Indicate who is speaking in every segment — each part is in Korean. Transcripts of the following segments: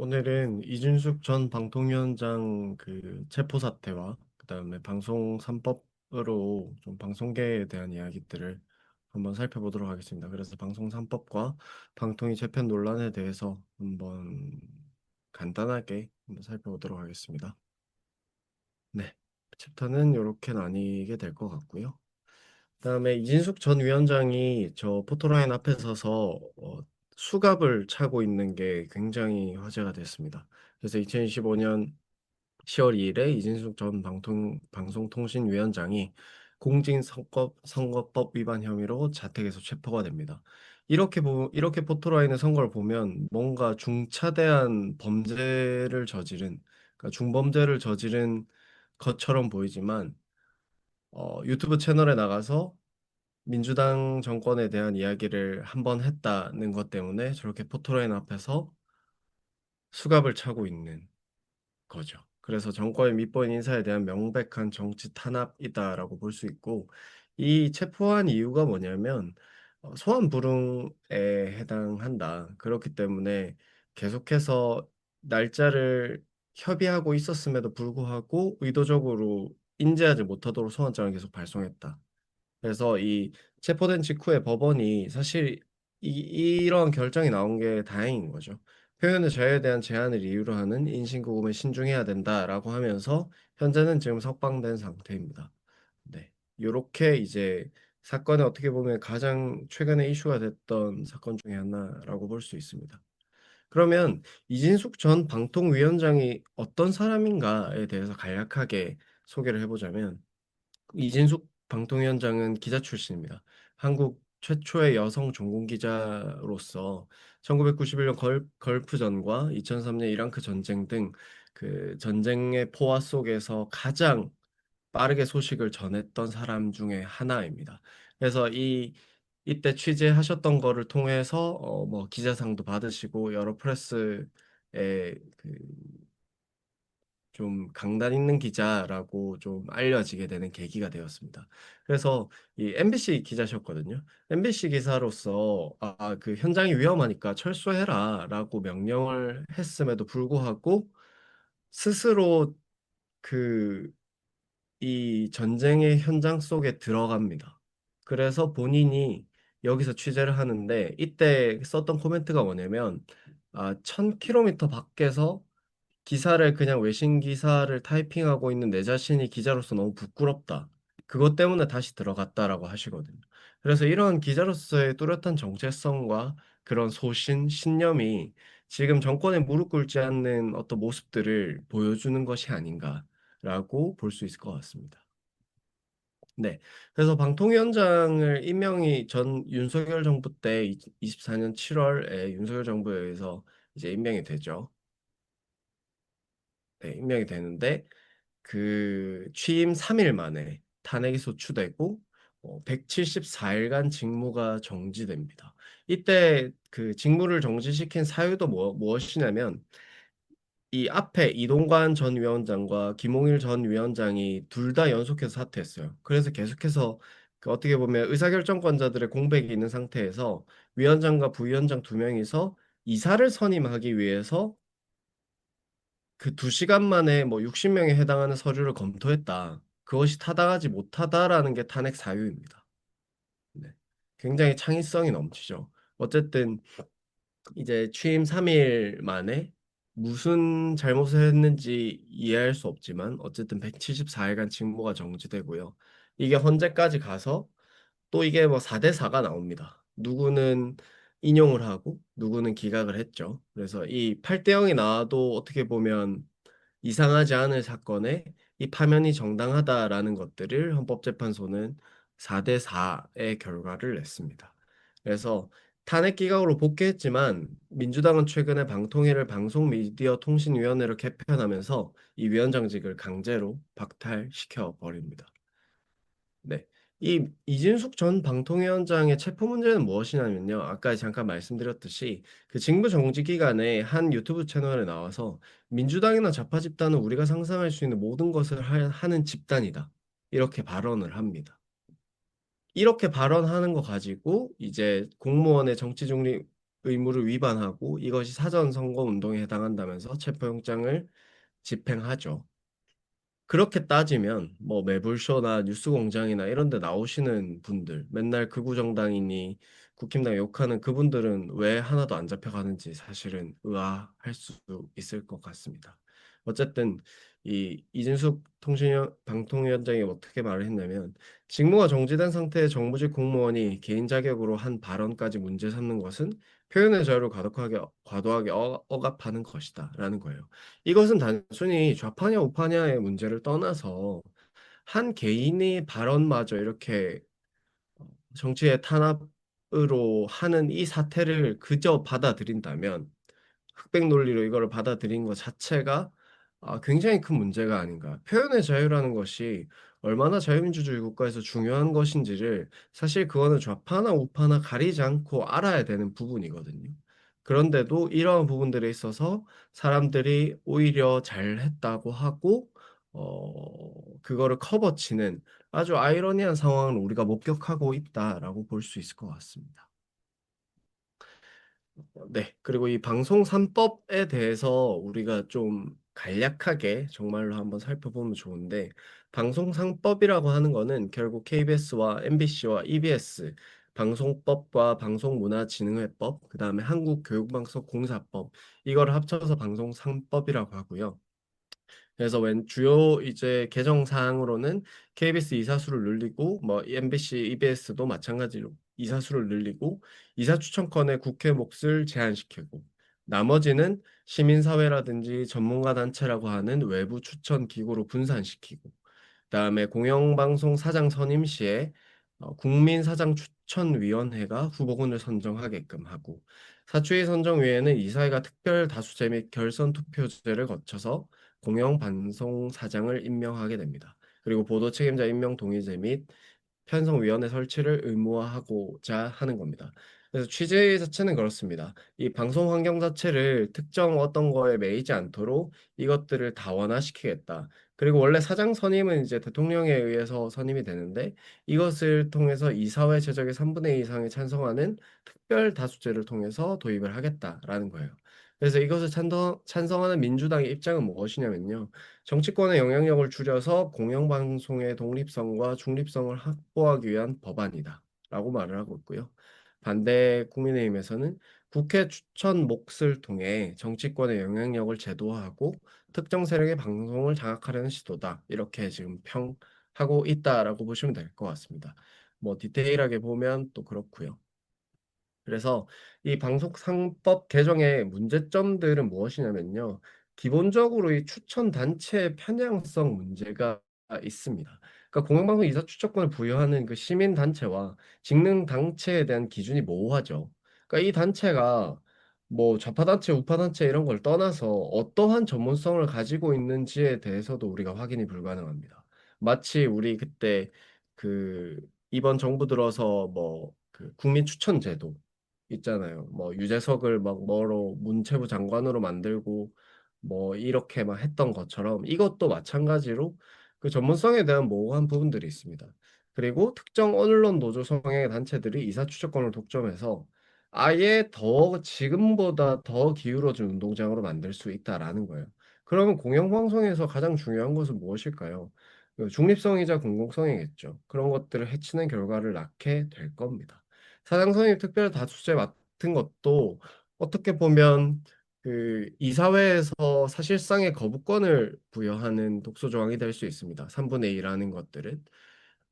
Speaker 1: 오늘은 이준숙 전 방통위원장 그 체포 사태와 그다음에 방송 3법으로 좀 방송계에 대한 이야기들을 한번 살펴보도록 하겠습니다. 그래서 방송 3법과 방통위 재편 논란에 대해서 한번 간단하게 한번 살펴보도록 하겠습니다. 네, 챕터는 이렇게 나뉘게 될 것 같고요. 그다음에 이진숙 전 위원장이 저 포토라인 앞에 서서 어, 수갑을 차고 있는 게 굉장히 화제가 됐습니다. 그래서 2025년 10월 2일에 이진숙 전 방통, 방송통신위원장이 공직선거, 선거법 위반 혐의로 자택에서 체포가 됩니다. 이렇게 보, 이렇게 포토라인의 선거를 보면 뭔가 중차대한 범죄를 저지른, 그러니까 중범죄를 저지른 것처럼 보이지만 어, 유튜브 채널에 나가서 민주당 정권에 대한 이야기를 한 번 했다는 것 때문에 저렇게 포토라인 앞에서 수갑을 차고 있는 거죠. 그래서 정권의 밑보인 인사에 대한 명백한 정치 탄압이다라고 볼 수 있고 이 체포한 이유가 뭐냐면 어, 소환 불응에 해당한다. 그렇기 때문에 계속해서 날짜를 협의하고 있었음에도 불구하고 의도적으로 인지하지 못하도록 소환장을 계속 발송했다. 그래서 이 체포된 직후에 법원이 사실 이, 이런 결정이 나온 게 다행인 거죠. 표현의 자유에 대한 제한을 이유로 하는 인신구금에 신중해야 된다라고 하면서 현재는 지금 석방된 상태입니다. 네. 요렇게 이제 사건에 어떻게 보면 가장 최근에 이슈가 됐던 사건 중에 하나라고 볼 수 있습니다. 그러면 이진숙 전 방통위원장이 어떤 사람인가에 대해서 간략하게 소개를 해보자면 이진숙 방통위원장은 기자 출신입니다. 한국 최초의 여성 전공 기자로서 1991년 걸, 걸프전과 2003년 이랑크 전쟁 등 그 전쟁의 포화 속에서 가장 빠르게 소식을 전했던 사람 중에 하나입니다. 그래서 이 이때 취재하셨던 거를 통해서 어, 뭐 기자상도 받으시고 여러 프레스에 그 좀 강단 있는 기자라고 좀 알려지게 되는 계기가 되었습니다. 그래서 이 MBC 기자셨거든요. MBC 기사로서 아, 그 현장이 위험하니까 철수해라라고 명령을 했음에도 불구하고 스스로 그 이 전쟁의 현장 속에 들어갑니다. 그래서 본인이 여기서 취재를 하는데 이때 썼던 코멘트가 뭐냐면 아, 1000km 밖에서 기사를 그냥 외신 기사를 타이핑하고 있는 내 자신이 기자로서 너무 부끄럽다. 그것 때문에 다시 들어갔다라고 하시거든요. 그래서 이런 기자로서의 뚜렷한 정체성과 그런 소신, 신념이 지금 정권에 무릎 꿇지 않는 어떤 모습들을 보여주는 것이 아닌가라고 볼 수 있을 것 같습니다. 네. 그래서 방통위원장을 임명이 전 윤석열 정부 때 24년 7월에 윤석열 정부에 의해서 이제 임명이 되죠. 네, 임명이 되는데 그 취임 3일 만에 탄핵이 소추되고 어, 174일간 직무가 정지됩니다. 이때 그 직무를 정지시킨 사유도 뭐, 무엇이냐면 이 앞에 이동관 전 위원장과 김홍일 전 위원장이 둘 다 연속해서 사퇴했어요. 그래서 계속해서 그 어떻게 보면 의사결정권자들의 공백이 있는 상태에서 위원장과 부위원장 두 명이서 이사를 선임하기 위해서 그 두 시간 만에 뭐 60명에 해당하는 서류를 검토했다. 그것이 타당하지 못하다라는 게 탄핵 사유입니다. 네. 굉장히 창의성이 넘치죠. 어쨌든 이제 취임 3일 만에 무슨 잘못을 했는지 이해할 수 없지만 어쨌든 174일간 직무가 정지되고요. 이게 헌재까지 가서 또 이게 뭐 4대 4가 나옵니다. 누구는 인용을 하고 누구는 기각을 했죠. 그래서 이 8대 0이 나와도 어떻게 보면 이상하지 않을 사건에 이 파면이 정당하다라는 것들을 헌법재판소는 4대 4의 결과를 냈습니다. 그래서 탄핵 기각으로 복귀했지만 민주당은 최근에 방통위를 방송미디어통신위원회로 개편하면서 이 위원장직을 강제로 박탈시켜 버립니다. 네. 이 이진숙 전 방통위원장의 체포 문제는 무엇이냐면요. 아까 잠깐 말씀드렸듯이 그 직무 정지 기간에 한 유튜브 채널에 나와서 민주당이나 좌파 집단은 우리가 상상할 수 있는 모든 것을 하, 하는 집단이다. 이렇게 발언을 합니다. 이렇게 발언하는 거 가지고 이제 공무원의 정치 중립 의무를 위반하고 이것이 사전 선거 운동에 해당한다면서 체포영장을 집행하죠. 그렇게 따지면 뭐 매불쇼나 뉴스공장이나 이런 데 나오시는 분들 맨날 극우 정당이니 국힘당 욕하는 그분들은 왜 하나도 안 잡혀가는지 사실은 의아할 수 있을 것 같습니다. 어쨌든 이 이진숙 통신 방통위원장이 어떻게 말을 했냐면 직무가 정지된 상태의 정부직 공무원이 개인 자격으로 한 발언까지 문제 삼는 것은 표현의 자유를 과도하게 과도하게 어, 억압하는 것이다 라는 거예요. 이것은 단순히 좌파냐 우파냐의 문제를 떠나서 한 개인의 발언마저 이렇게 정치의 탄압으로 하는 이 사태를 그저 받아들인다면 흑백 논리로 이거를 받아들인 것 자체가 아, 굉장히 큰 문제가 아닌가. 표현의 자유라는 것이 얼마나 자유민주주의 국가에서 중요한 것인지를 사실 그거는 좌파나 우파나 가리지 않고 알아야 되는 부분이거든요. 그런데도 이러한 부분들에 있어서 사람들이 오히려 잘했다고 하고 어, 그거를 커버치는 아주 아이러니한 상황을 우리가 목격하고 있다라고 볼 수 있을 것 같습니다. 네, 그리고 이 방송 3법에 대해서 우리가 좀 간략하게 정말로 한번 살펴보면 좋은데 방송 3법이라고 하는 거는 결국 KBS와 MBC와 EBS 방송법과 방송문화진흥회법, 그다음에 한국교육방송공사법 이거를 합쳐서 방송 3법이라고 하고요. 그래서 웬 주요 이제 개정 사항으로는 KBS 이사수를 늘리고 뭐 MBC, EBS도 마찬가지로 이사수를 늘리고 이사 추천권의 국회 몫을 제한시키고 나머지는 시민사회라든지 전문가 단체라고 하는 외부 추천 기구로 분산시키고 그다음에 공영방송 사장 선임 시에 어, 국민사장 추천위원회가 후보군을 선정하게끔 하고 사추위 선정위에는 이사회가 특별 다수제 및 결선 투표제를 거쳐서 공영방송 사장을 임명하게 됩니다. 그리고 보도 책임자 임명 동의제 및 편성위원회 설치를 의무화하고자 하는 겁니다. 그래서 취재 자체는 그렇습니다. 이 방송 환경 자체를 특정 어떤 거에 매이지 않도록 이것들을 다원화시키겠다. 그리고 원래 사장 선임은 이제 대통령에 의해서 선임이 되는데 이것을 통해서 이사회 제적의 3분의 2 이상이 찬성하는 특별 다수제를 통해서 도입을 하겠다라는 거예요. 그래서 이것을 찬성, 찬성하는 민주당의 입장은 무엇이냐면요. 정치권의 영향력을 줄여서 공영방송의 독립성과 중립성을 확보하기 위한 법안이다. 라고 말을 하고 있고요. 반대 국민의힘에서는 국회 추천 몫을 통해 정치권의 영향력을 제도화하고 특정 세력의 방송을 장악하려는 시도다. 이렇게 지금 평하고 있다라고 보시면 될 것 같습니다. 뭐 디테일하게 보면 또 그렇고요. 그래서 이 방송상법 개정의 문제점들은 무엇이냐면요. 기본적으로 이 추천 단체의 편향성 문제가 있습니다. 그러니까 공영방송 이사 추천권을 부여하는 그 시민 단체와 직능 단체에 대한 기준이 모호하죠. 그러니까 이 단체가 뭐 좌파 단체, 우파 단체 이런 걸 떠나서 어떠한 전문성을 가지고 있는지에 대해서도 우리가 확인이 불가능합니다. 마치 우리 그때 그 이번 정부 들어서 뭐 그 국민 추천 제도 있잖아요. 뭐 유재석을 막 뭐로 문체부 장관으로 만들고 뭐 이렇게 막 했던 것처럼 이것도 마찬가지로 그 전문성에 대한 모호한 부분들이 있습니다. 그리고 특정 언론 노조 성향의 단체들이 이사 추천권을 독점해서 아예 더 지금보다 더 기울어진 운동장으로 만들 수 있다라는 거예요. 그러면 공영방송에서 가장 중요한 것은 무엇일까요? 그 중립성이자 공공성이겠죠. 그런 것들을 해치는 결과를 낳게 될 겁니다. 사장 선임 특별 다수제 맡은 것도 어떻게 보면 그 이사회에서 사실상의 거부권을 부여하는 독소 조항이 될 수 있습니다. 3분의 2라는 것들은.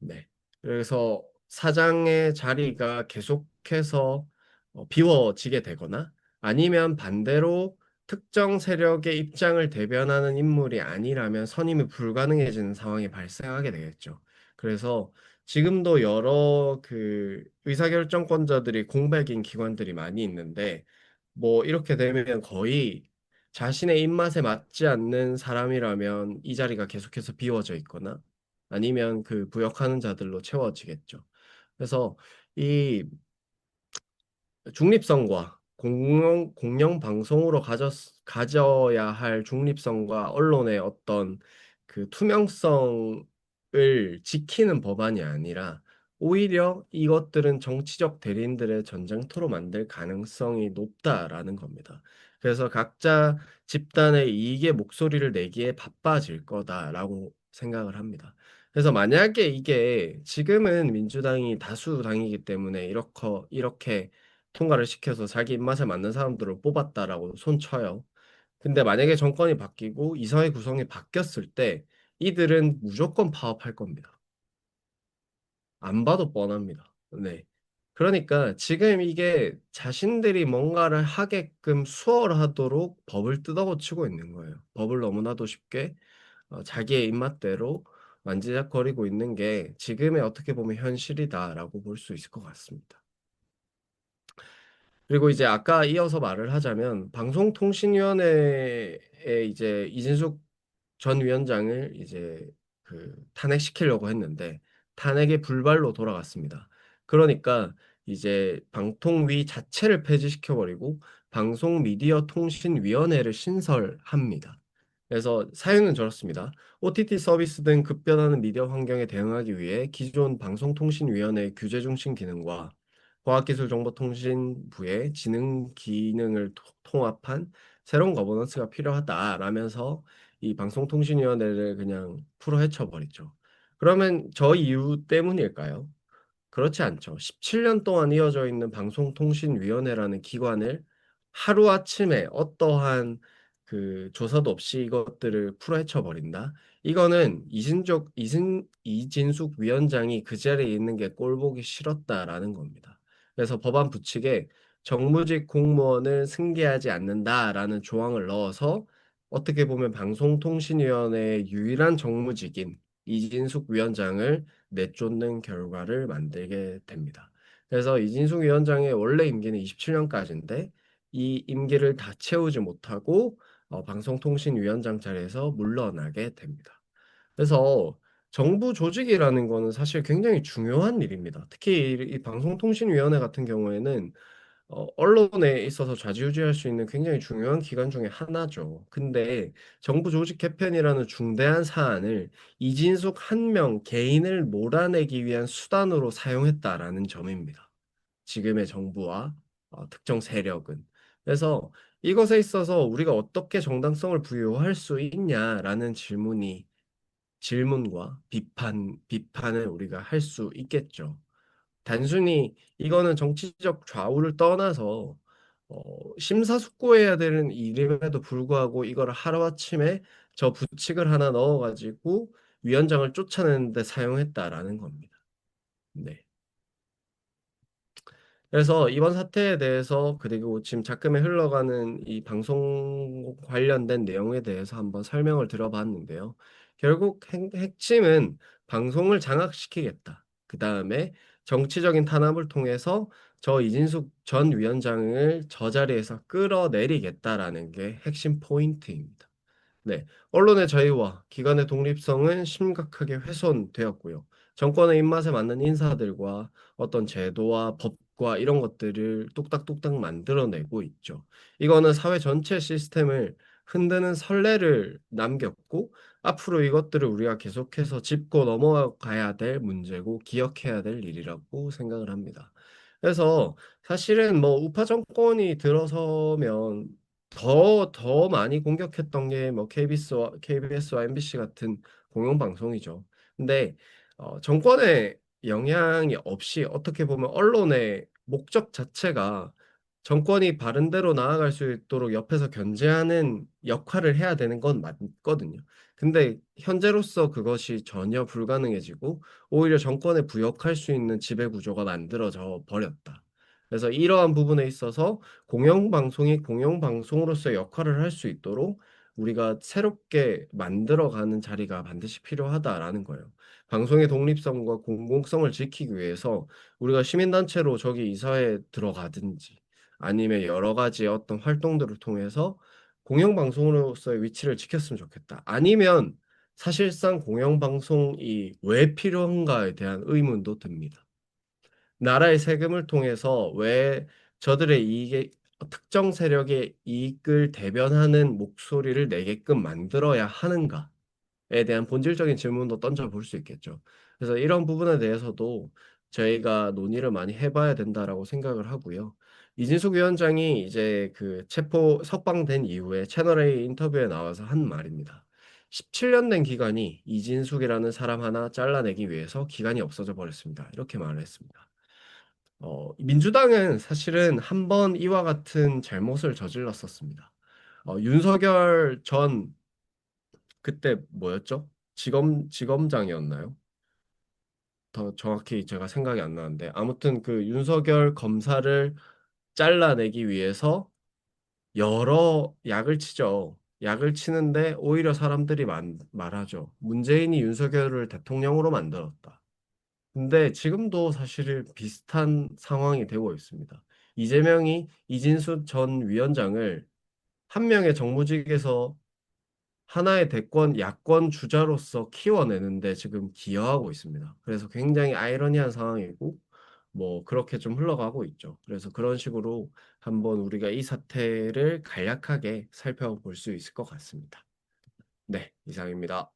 Speaker 1: 네. 그래서 사장의 자리가 계속해서 어, 비워지게 되거나 아니면 반대로 특정 세력의 입장을 대변하는 인물이 아니라면 선임이 불가능해지는 상황이 발생하게 되겠죠. 그래서 지금도 여러 그 의사결정권자들이 공백인 기관들이 많이 있는데 뭐 이렇게 되면 거의 자신의 입맛에 맞지 않는 사람이라면 이 자리가 계속해서 비워져 있거나 아니면 그 부역하는 자들로 채워지겠죠. 그래서 이 중립성과 공영, 공영 방송으로 가져, 가져야 할 중립성과 언론의 어떤 그 투명성을 지키는 법안이 아니라 오히려 이것들은 정치적 대리인들의 전쟁터로 만들 가능성이 높다라는 겁니다. 그래서 각자 집단의 이익의 목소리를 내기에 바빠질 거다라고 생각을 합니다. 그래서 만약에 이게 지금은 민주당이 다수당이기 때문에 이렇게 이렇게 통과를 시켜서 자기 입맛에 맞는 사람들을 뽑았다라고 손쳐요. 근데 만약에 정권이 바뀌고 이사회 구성이 바뀌었을 때 이들은 무조건 파업할 겁니다. 안 봐도 뻔합니다. 네. 그러니까 지금 이게 자신들이 뭔가를 하게끔 수월하도록 법을 뜯어고치고 있는 거예요. 법을 너무나도 쉽게 어, 자기의 입맛대로 만지작거리고 있는 게 지금의 어떻게 보면 현실이다라고 볼 수 있을 것 같습니다. 그리고 이제 아까 이어서 말을 하자면 방송통신위원회에 이제 이진숙 전 위원장을 이제 그 탄핵시키려고 했는데 탄핵의 불발로 돌아갔습니다. 그러니까 이제 방통위 자체를 폐지시켜버리고 방송 미디어 통신위원회를 신설합니다. 그래서 사유는 저렇습니다. OTT 서비스 등 급변하는 미디어 환경에 대응하기 위해 기존 방송통신위원회의 규제 중심 기능과 과학기술정보통신부의 지능 기능을 토- 통합한 새로운 거버넌스가 필요하다라면서 이 방송통신위원회를 그냥 풀어 헤쳐버리죠. 그러면 저 이유 때문일까요? 그렇지 않죠. 17년 동안 이어져 있는 방송통신위원회라는 기관을 하루아침에 어떠한 그 조사도 없이 이것들을 풀어헤쳐 버린다. 이거는 이진족 이진 이진숙 위원장이 그 자리에 있는 게 꼴보기 싫었다라는 겁니다. 그래서 법안 부칙에 정무직 공무원을 승계하지 않는다라는 조항을 넣어서 어떻게 보면 방송통신위원회의 유일한 정무직인 이진숙 위원장을 내쫓는 결과를 만들게 됩니다. 그래서 이진숙 위원장의 원래 임기는 27년까지인데 이 임기를 다 채우지 못하고 어, 방송통신위원장 자리에서 물러나게 됩니다. 그래서 정부 조직이라는 거는 사실 굉장히 중요한 일입니다. 특히 이, 이 방송통신위원회 같은 경우에는 어, 언론에 있어서 좌지우지할 수 있는 굉장히 중요한 기관 중에 하나죠. 근데 정부 조직 개편이라는 중대한 사안을 이진숙 한 명 개인을 몰아내기 위한 수단으로 사용했다라는 점입니다. 지금의 정부와 어, 특정 세력은. 그래서 이것에 있어서 우리가 어떻게 정당성을 부여할 수 있냐라는 질문이 질문과 비판, 비판을 우리가 할 수 있겠죠. 단순히 이거는 정치적 좌우를 떠나서 어, 심사숙고해야 되는 일임에도 불구하고 이걸 하루아침에 저 부칙을 하나 넣어가지고 위원장을 쫓아내는데 사용했다라는 겁니다. 네. 그래서 이번 사태에 대해서 그리고 지금 작금에 흘러가는 이 방송 관련된 내용에 대해서 한번 설명을 들어봤는데요. 결국 핵, 핵심은 방송을 장악시키겠다. 그 다음에 정치적인 탄압을 통해서 저 이진숙 전 위원장을 저 자리에서 끌어내리겠다라는 게 핵심 포인트입니다. 네, 언론의 자유와 기관의 독립성은 심각하게 훼손되었고요. 정권의 입맛에 맞는 인사들과 어떤 제도와 법과 이런 것들을 뚝딱뚝딱 만들어내고 있죠. 이거는 사회 전체 시스템을 흔드는 선례를 남겼고 앞으로 이것들을 우리가 계속해서 짚고 넘어가야 될 문제고 기억해야 될 일이라고 생각을 합니다. 그래서 사실은 뭐 우파 정권이 들어서면 더, 더 많이 공격했던 게 뭐 KBS와, KBS와 MBC 같은 공영 방송이죠. 근데 어, 정권의 영향이 없이 어떻게 보면 언론의 목적 자체가 정권이 바른 대로 나아갈 수 있도록 옆에서 견제하는 역할을 해야 되는 건 맞거든요. 근데 현재로서 그것이 전혀 불가능해지고 오히려 정권에 부역할 수 있는 지배 구조가 만들어져 버렸다. 그래서 이러한 부분에 있어서 공영방송이 공영방송으로서의 역할을 할 수 있도록 우리가 새롭게 만들어가는 자리가 반드시 필요하다라는 거예요. 방송의 독립성과 공공성을 지키기 위해서 우리가 시민단체로 저기 이사회에 들어가든지 아니면 여러 가지 어떤 활동들을 통해서 공영방송으로서의 위치를 지켰으면 좋겠다. 아니면 사실상 공영방송이 왜 필요한가에 대한 의문도 듭니다. 나라의 세금을 통해서 왜 저들의 이익에 특정 세력의 이익을 대변하는 목소리를 내게끔 만들어야 하는가에 대한 본질적인 질문도 던져볼 수 있겠죠. 그래서 이런 부분에 대해서도 저희가 논의를 많이 해봐야 된다라고 생각을 하고요. 이진숙 위원장이 이제 그 체포 석방된 이후에 채널A 인터뷰에 나와서 한 말입니다. 17년 된 기간이 이진숙이라는 사람 하나 잘라내기 위해서 기간이 없어져 버렸습니다. 이렇게 말을 했습니다. 어, 민주당은 사실은 한 번 이와 같은 잘못을 저질렀었습니다. 어, 윤석열 전 그때 뭐였죠? 지검 지검장이었나요? 더 정확히 제가 생각이 안 나는데 아무튼 그 윤석열 검사를 잘라내기 위해서 여러 약을 치죠. 약을 치는데 오히려 사람들이 만- 말하죠. 문재인이 윤석열을 대통령으로 만들었다. 근데 지금도 사실 비슷한 상황이 되고 있습니다. 이재명이 이진수 전 위원장을 한 명의 정무직에서 하나의 대권 야권 주자로서 키워내는데 지금 기여하고 있습니다. 그래서 굉장히 아이러니한 상황이고 뭐 그렇게 좀 흘러가고 있죠. 그래서 그런 식으로 한번 우리가 이 사태를 간략하게 살펴볼 수 있을 것 같습니다. 네, 이상입니다.